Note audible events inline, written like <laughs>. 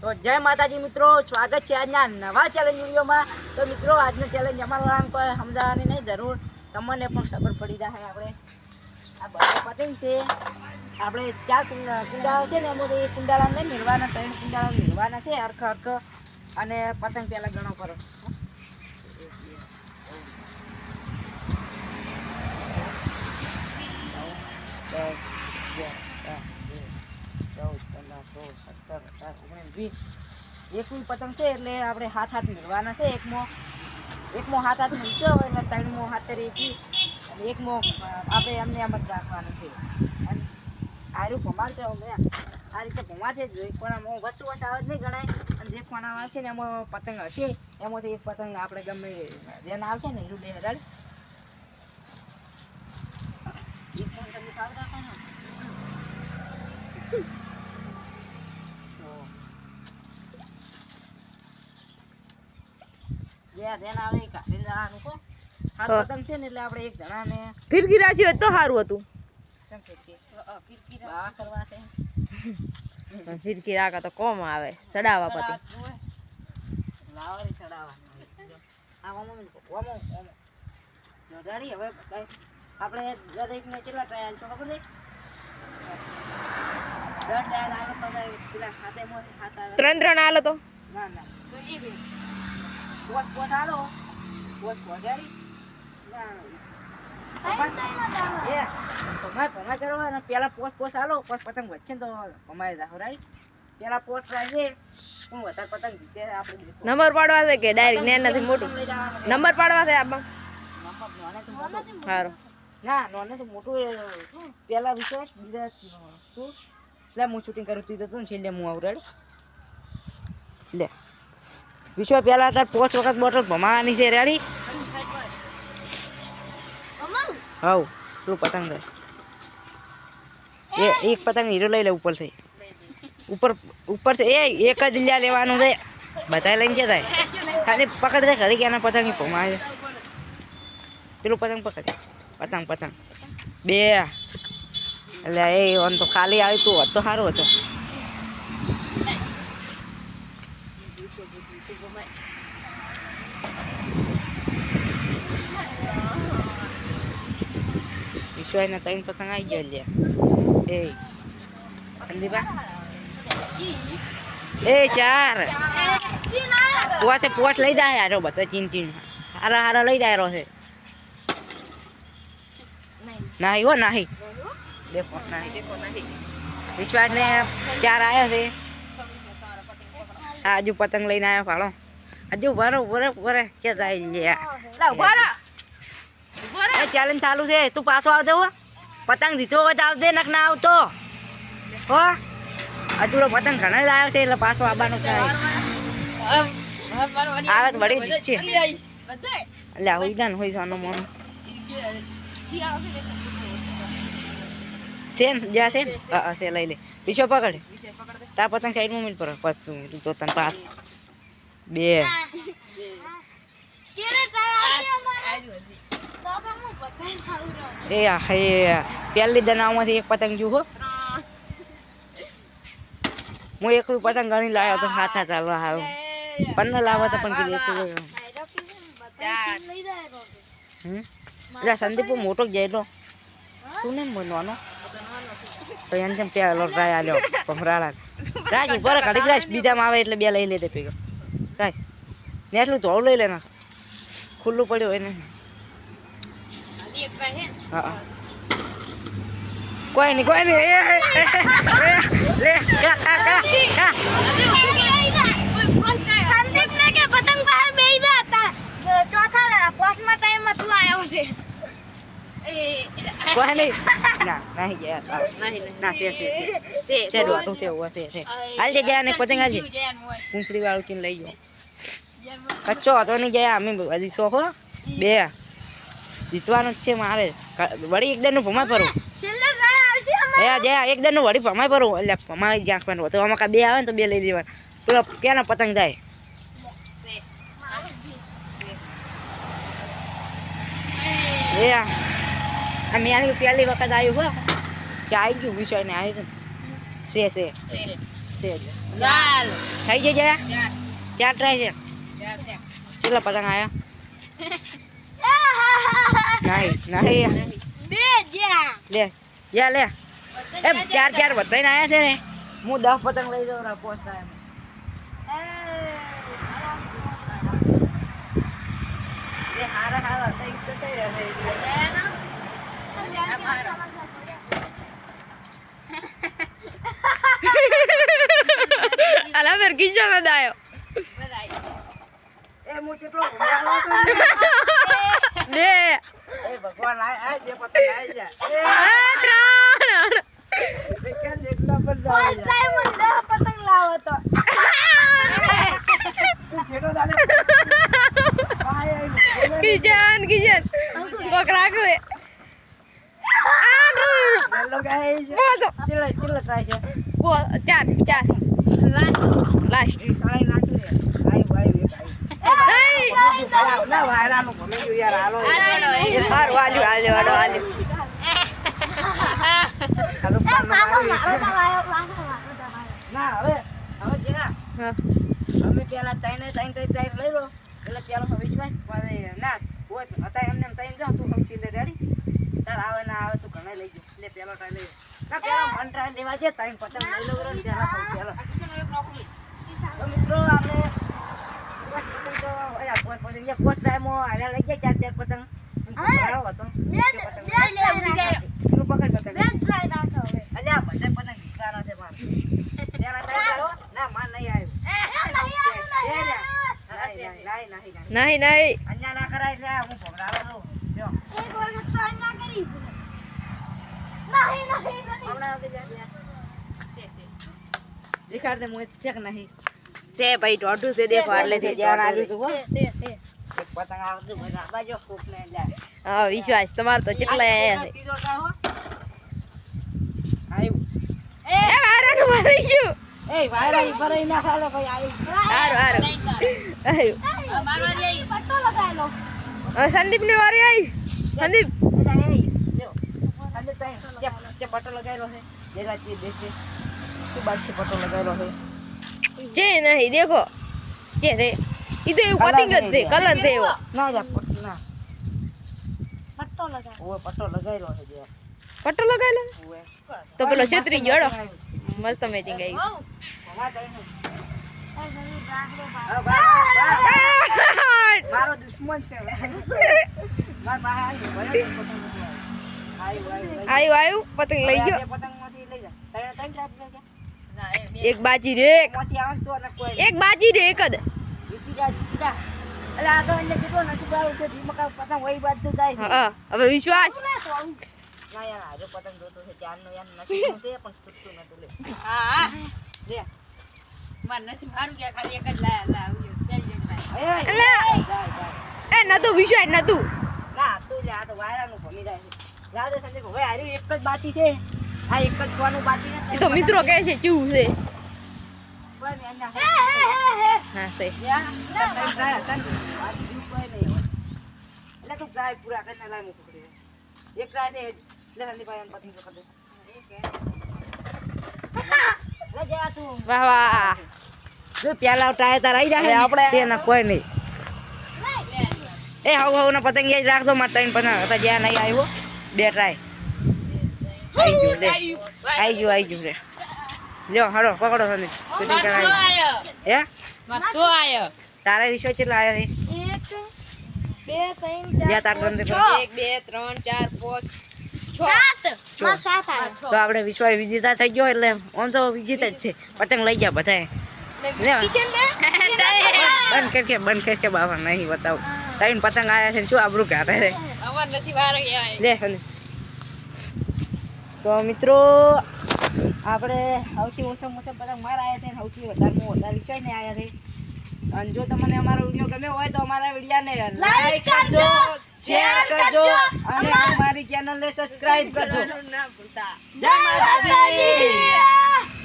તો જય માતાજી મિત્રો સ્વાગત છે આજના નવા ચેલેન્જ વિડીયોમાં તો મિત્રો આજનો ચેલેન્જ અમારા કોઈ સમજાવવાની નહીં જરૂર તમને પણ ખબર પડી જાય આપણે આ બધા પતંગ છે આપણે ચાર કુંડા કુંડાળા છે ને એમાંથી નહીં મેળવાના ત્રણ કુંડાળા મેળવાના છે હરખ હરખ અને પતંગ પહેલાં ગણો કરો ચૌદ પંદર સોળ એકવી પતંગ છે એટલે આપણે હાથ હાથ મેળવાના છે. એકમો એકમો હાથ હાથ મૂક્યો હોય એટલે ત્રણમો હાથે એકવી અને એકમો આપણે એમને એમ જ રાખવાનું છે. અને આર્યું ભમાર છે અમે. આ રીતે ભમાર છે. જે પણ આમાં વચ્ચે વચ્ચે આવે જ નહીં ગણાય. અને જે પણ આવશે ને એમાં પતંગ હશે. એમાંથી એક પતંગ આપણે ગમે જેને આવશે ને એનું બે હજાર. એક ફોન તમે સારું રાખો ને જ્યાં જેને આવે એ કાઢીને જવાનું કો હાથ હા. પતંગ છે ને એટલે આપણે એક જણાને ફિરકી રાશિ હોય તો સારું હતું. ફિરકી રાખા તો કોમ આવે ચડાવવા પછી આપણે દરેકને કેટલા ટ્રાયલ તો ખબર આવે. ત્રણ ત્રણ આલો તો? ના ના. પોસ પોસ આલો પોસ પોસ રેડી ના એ ભમાય pemain કરવાના પેલા પોસ પોસ આલો પોસ પતંગ વચ્ચે ને તો ભમાય જાવ રાઈટ પેલા પોસ ટ્રાય છે હું વધારે પતંગ જીતે આપણે નંબર પાડવા છે કે ડાયરેક્ટ ને નથી મોટું નંબર પાડવા છે તો મોટો. સારું ના નોને તો મોટું પેલા વિશે બીજા તું લે હું શૂટિંગ કરું તું તો ને છેલ્લે હું આવું રેડી લે વિશ્વ પહેલા તાર પાંચ વખત બોટલ ભમાવાની છે રેડી હવ તું પતંગ દે. એ એક પતંગ હીરો લઈ લે ઉપરથી ઉપર ઉપર છે એ એક જ લ્યા લેવાનું છે. બધા લઈને છે થાય ખાલી પકડ દે ઘડી ક્યાંના પતંગ ભમાય પેલું પતંગ પકડ. પતંગ પતંગ. બે. એટલે એ ઓન તો ખાલી આવી તું હતો સારું હતું. વિશ્વાસના ત્રણ પતંગ આવી ગયા લ્યા એ સંદીપા એ ચાર પોસે પોસ લઈ જાય યારો બધા ચીન ચીન હારા હારા લઈ જાય રહ્યો છે નાહી હો નાહી દેખો નાહી વિશ્વાસ ને ચાર આવ્યા છે આ હજુ પતંગ લઈને આવ્યો ફાળો. હજુ ભરો ભરે ભરે કે લ્યા એ ચેલેન્જ ચાલુ છે. તું પાછો આવતો હો. પતંગ જીતો હોય તો આવજે નક ના આવતો. હો. તો પતંગ ઘણા લાવ્યો છે એટલે પાછો આવવાનું આવે તો વળી છે એટલે હોય ગાન હોય સોનું મોનું. છે ને જ્યાં છે ને? હા છે લઈ લે. પીછો પકડ. તા પતંગ સાઈડમાં મિલ પર. પાછું તું તન પાસ. બે. એ આ હે. પહેલી દનાવમાંથી એક પતંગ જુઓ. હું એકલું પતંગ ગણી લાવ્યો તો હાથ હાથ ચાલવા હાલ. પન્ના લાવવા તો પણ કીધું એકલું સંદીપ મોટો જ જાય. તું ને બનવાનો? તો એને જેમ પેલો રાય આલ્યો? ભમરાળા રાજ ઉપર ઘડીક રાજ, બીજામાં આવે એટલે બે લઈ લેતે ભેગો. રાજ, ને એટલું ધોળ લઈ લે ના ખુલ્લું પડ્યું એને હા. કોઈ નહીં કોઈ નહીં. લે કા કા કા કા કોઈ નહીં ના નહીં ગયા ના છે છે છે છે ડોટું છે ઊભા છે છે હાલ જે ગયા ને પતંગ હાલ પૂંછડી વાળું કીને લઈ જાઓ. કચ્ચો હતો નહીં ગયા અમે હજી હો. બે. જીતવાનું જ છે મારે. વળી એકદમનું ભમાઈ ભરું એ જયા એકદમનું વળી ભમાય પરું એટલે ભમાય જ્યાં પણ તો આમાં બે આવે ને તો બે લઈ લેવાના. પેલો ક્યાંનો પતંગ જાય? એ આ મેં પહેલી વખત આવ્યું હો. કે આવી ગયું વિષય ને આવ્યું છે ને છે છે છે લાલ થઈ જઈ ગયા ચાર ટ્રાય છે કેટલા પતંગ આવ્યા નહીં નહીં લે યા લે એમ ચાર ચાર બધાને આવ્યા છે ને હું દસ પતંગ લઈ જાઉં પોસ્ટ એ હારા હારા થઈ તો થઈ રહેશે અલા ફેર કિચન જ આવ્યો એ હું કેટલો ઘુમાડો તો ને. બે એ ભગવાન આ આ જે પતંગ આવી જા આ ત્રણ એ ક્યાં દેખના પર જાવે જા. તું છેટો દાદા આય આય બોલે કિચન કિચન કોક રાખવે હેલો ગાઈસ બોલો ચિલ્લા ચિલ્લા ટ્રાય છે બો ચાર ચાર લાસ્ટ એ સાળી નાખી દે આયુ આયુ એક આયુ ના, હવે હવે જીના અમે પેલા ત્રણે ત્રણ ત્રણ લઈ લો એટલે પેલો હવે વિશ્વાસ ના હોય હતા એમને એમ ત્રણ જાઓ તું સમજી લે રેડી આવે ના આવે તું ઘણા લઈ જાઓ એટલે પેલો ટ્રાય લઈ ના પેલો મન લેવા છે ત્રણ પતંગ લઈ લો બરોબર પેલા પેલો મિત્રો આપણે તો એક ચાર પતંગ હતો એક પતંગ એનું પતંગ પતંગ છે પેલા ટ્રાય કરો ના માર નહીં નહીં, નહીં, નહીં, નહીં, નહીં. નહીં નહીં ના કરાય હું હમણાં. દેખાડ દે હું ચેક નહીં સે ભાઈ દોઢું છે દેખો એટલે તું હો. વિશ્વાસ તમારો તો કેટલા આવ્યા છે. સંદીપની વારી આવી સંદીપ? પટ્ટો લગાવેલો છે પટો લગાવેલો છે? જે નહીં દેખો. જે રે ઈ તો એવું પતિંગ જ છે કલર છે એવો. ના જા પટ્ટો ના. ઓવે પટ્ટો લગાવેલો છે જે પટ્ટો લગાવેલો ઓવે. તો પેલો છત્રી જડો મસ્ત મેચિંગ આવી. મારો દુશ્મન છે. આવ્યો. આવ્યું, પતંગ લઈ ગયો. પતંગ પતંગમાંથી લઈ જા. ત્રણ- ત્રણ જાત લઈ જા. એક બાજી રે એક. બાજી રે એક જ. જા, હવે વિશ્વાસ. ના યાર, આજે પતંગ જોતો છે, ત્યારનો યાર નસીબનું પણ છૂટતું નતું વિશ્વાસ નતું. ના, તું આ તો વાયરાનું ભમી જાય છે. જા દે સંજય, હવે હાર્યું એક જ બાકી છે. આ એક જ કોનું બાકી તો મિત્રો કહે છે ચૂ છે હા ને. હવે. એટલે તું ટ્રાય પૂરા કરીને લાય પકડી એક ટ્રાય દે લે સંદીપભાઈ એને પતંગ પકડ દે લે જા તું વાહ વાહ જો પેલા ટ્રાય તાર આવી જાય આપણે- તેના કોઈ નહીં એ હવ હવ ના પતંગ રાખજો મારે ત્રણ પતંગ હતા જ્યાં નહીં આવ્યો બે ટ્રાય આવી ગયું લે. આવી ગયું આવી ગયું. રે લ્યો હળો પકડો સંદીપ શૂટિંગ કરાવી. હે? તારા વિષય કેટલા છે? જ્યાં તાર એક બે ત્રણ ચાર પાંચ તો આપણે વિશ્વ વિજેતા થઈ ગયો એટલે આમ તો વિજેતા જ છે. પતંગ લઈ ગયા બધા <laughs> બંધ કર કે બંધ કર બાબા નહીં બતાવું. ત્રણ પતંગ આવ્યા છે ને શું આબરું કાઢે છે? લે. તો મિત્રો આપણે સૌથી ઓછા ઓછા પતંગ મારા આવ્યા છે સૌથી વધારે વધારે વિચાર ને આવ્યા છે. અને જો તમને અમારો વીડિયો ગમ્યો હોય તો અમારા વિડીયાને લાઈક કરજો શેર કરજો અને અમારી ચેનલને સબસ્ક્રાઇબ કરજો. જય માતાજી!